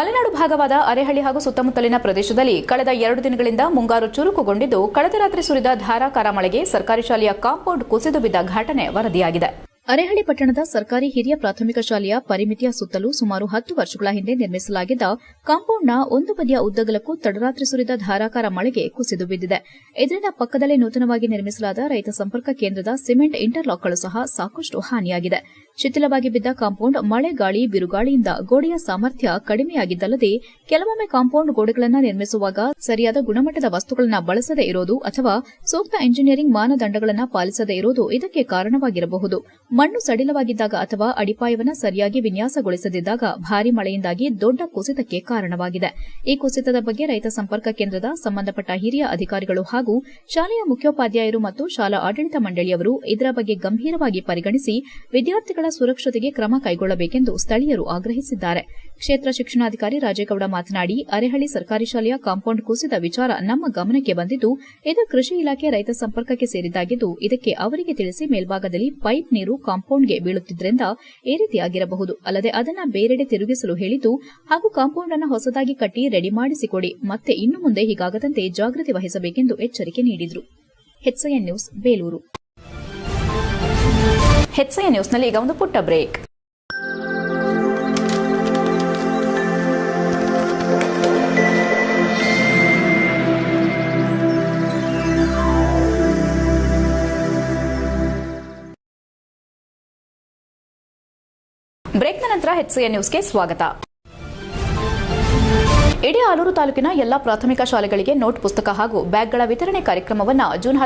ಮಲೆನಾಡು ಭಾಗವಾದ ಅರೆಹಳ್ಳಿ ಹಾಗೂ ಸುತ್ತಮುತ್ತಲಿನ ಪ್ರದೇಶದಲ್ಲಿ ಕಳೆದ ಎರಡು ದಿನಗಳಿಂದ ಮುಂಗಾರು ಚುರುಕುಗೊಂಡಿದ್ದು, ಕಳೆದ ರಾತ್ರಿ ಸುರಿದ ಧಾರಾಕಾರ ಮಳೆಗೆ ಸರ್ಕಾರಿ ಶಾಲೆಯ ಕಾಂಪೌಂಡ್ ಕುಸಿದು ಬಿದ್ದ ಘಟನೆ ವರದಿಯಾಗಿದೆ. ಅರೆಹಳ್ಳಿ ಪಟ್ಟಣದ ಸರ್ಕಾರಿ ಹಿರಿಯ ಪ್ರಾಥಮಿಕ ಶಾಲೆಯ ಪರಿಮಿತಿಯ ಸುತ್ತಲೂ ಸುಮಾರು ಹತ್ತು ವರ್ಷಗಳ ಹಿಂದೆ ನಿರ್ಮಿಸಲಾಗಿದ್ದ ಕಾಂಪೌಂಡ್ನ ಒಂದು ಬದಿಯ ಉದ್ದಗಲಕ್ಕೂ ತಡರಾತ್ರಿ ಸುರಿದ ಧಾರಾಕಾರ ಮಳೆಗೆ ಕುಸಿದು ಬಿದ್ದಿದೆ. ಇದರಿಂದ ಪಕ್ಕದಲ್ಲೇ ನೂತನವಾಗಿ ನಿರ್ಮಿಸಲಾದ ರೈತ ಸಂಪರ್ಕ ಕೇಂದ್ರದ ಸಿಮೆಂಟ್ ಇಂಟರ್ಲಾಕ್ಗಳು ಸಹ ಸಾಕಷ್ಟು ಹಾನಿಯಾಗಿದೆ. ಶಿಥಿಲವಾಗಿ ಬಿದ್ದ ಕಾಂಪೌಂಡ್ ಮಳೆ ಗಾಳಿ ಬಿರುಗಾಳಿಯಿಂದ ಗೋಡೆಯ ಸಾಮರ್ಥ್ಯ ಕಡಿಮೆಯಾಗಿದ್ದಲ್ಲದೆ ಕೆಲವೊಮ್ಮೆ ಕಾಂಪೌಂಡ್ ಗೋಡೆಗಳನ್ನು ನಿರ್ಮಿಸುವಾಗ ಸರಿಯಾದ ಗುಣಮಟ್ಟದ ವಸ್ತುಗಳನ್ನು ಬಳಸದೇ ಇರೋದು ಅಥವಾ ಸೂಕ್ತ ಇಂಜಿನಿಯರಿಂಗ್ ಮಾನದಂಡಗಳನ್ನು ಪಾಲಿಸದೇ ಇರೋದು ಇದಕ್ಕೆ ಕಾರಣವಾಗಿರಬಹುದು. ಮಣ್ಣು ಸಡಿಲವಾಗಿದ್ದಾಗ ಅಥವಾ ಅಡಿಪಾಯವನ್ನು ಸರಿಯಾಗಿ ವಿನ್ಯಾಸಗೊಳಿಸದಿದ್ದಾಗ ಭಾರೀ ಮಳೆಯಿಂದಾಗಿ ದೊಡ್ಡ ಕುಸಿತಕ್ಕೆ ಕಾರಣವಾಗಿದೆ. ಈ ಕುಸಿತದ ಬಗ್ಗೆ ರೈತ ಸಂಪರ್ಕ ಕೇಂದ್ರದ ಸಂಬಂಧಪಟ್ಟ ಹಿರಿಯ ಅಧಿಕಾರಿಗಳು ಹಾಗೂ ಶಾಲೆಯ ಮುಖ್ಯೋಪಾಧ್ಯಾಯರು ಮತ್ತು ಶಾಲಾ ಆಡಳಿತ ಮಂಡಳಿಯವರು ಇದರ ಬಗ್ಗೆ ಗಂಭೀರವಾಗಿ ಪರಿಗಣಿಸಿ ವಿದ್ಯಾರ್ಥಿಗಳ ಸುರಕ್ಷತೆಗೆ ಕ್ರಮ ಕೈಗೊಳ್ಳಬೇಕೆಂದು ಸ್ಥಳೀಯರು ಆಗ್ರಹಿಸಿದ್ದಾರೆ. ಕ್ಷೇತ್ರ ಶಿಕ್ಷಣಾಧಿಕಾರಿ ರಾಜೇಗೌಡ ಮಾತನಾಡಿ, ಅರೆಹಳ್ಳಿ ಸರ್ಕಾರಿ ಶಾಲೆಯ ಕಾಂಪೌಂಡ್ ಕುಸಿದ ವಿಚಾರ ನಮ್ಮ ಗಮನಕ್ಕೆ ಬಂದಿದ್ದು, ಇದು ಕೃಷಿ ಇಲಾಖೆ ರೈತ ಸಂಪರ್ಕಕ್ಕೆ ಸೇರಿದ್ದಾಗಿದ್ದು, ಇದಕ್ಕೆ ಅವರಿಗೆ ತಿಳಿಸಿ ಮೇಲ್ಭಾಗದಲ್ಲಿ ಪೈಪ್ ನೀರು ಕಾಂಪೌಂಡ್ಗೆ ಬೀಳುತ್ತಿದ್ದರಿಂದ ಈ ರೀತಿಯಾಗಿರಬಹುದು ಅಲ್ಲದೆ ಅದನ್ನು ಬೇರೆಡೆ ತಿರುಗಿಸಲು ಹೇಳಿದ್ದು, ಹಾಗೂ ಕಾಂಪೌಂಡ್ ಅನ್ನು ಹೊಸದಾಗಿ ಕಟ್ಟಿ ರೆಡಿ ಮಾಡಿಸಿಕೊಡಿ. ಮತ್ತೆ ಇನ್ನು ಮುಂದೆ ಹೀಗಾಗದಂತೆ ಜಾಗೃತಿ ವಹಿಸಬೇಕೆಂದು ಎಚ್ಚರಿಕೆ ನೀಡಿದರು. ನ್ಯೂಸ್, ಬೇಲೂರು. ಹೆಚ್ಐಎನ್ ನ್ಯೂಸ್ನಲ್ಲಿ ಈಗ ಒಂದು ಪುಟ್ಟ ಬ್ರೇಕ್ ಬ್ರೇಕ್ನ ನಂತರ ಹೆಚ್ಸಿಎನ್ ನ್ಯೂಸ್ಗೆ ಸ್ವಾಗತ ಇಡೀ ಆಲೂರು ತಾಲೂಕಿನ ಎಲ್ಲಾ ಪ್ರಾಥಮಿಕ ಶಾಲೆಗಳಿಗೆ ನೋಟ್ ಪುಸ್ತಕ ಹಾಗೂ ಬ್ಯಾಗ್ಗಳ ವಿತರಣೆ ಕಾರ್ಯಕ್ರಮವನ್ನು ಜೂನ್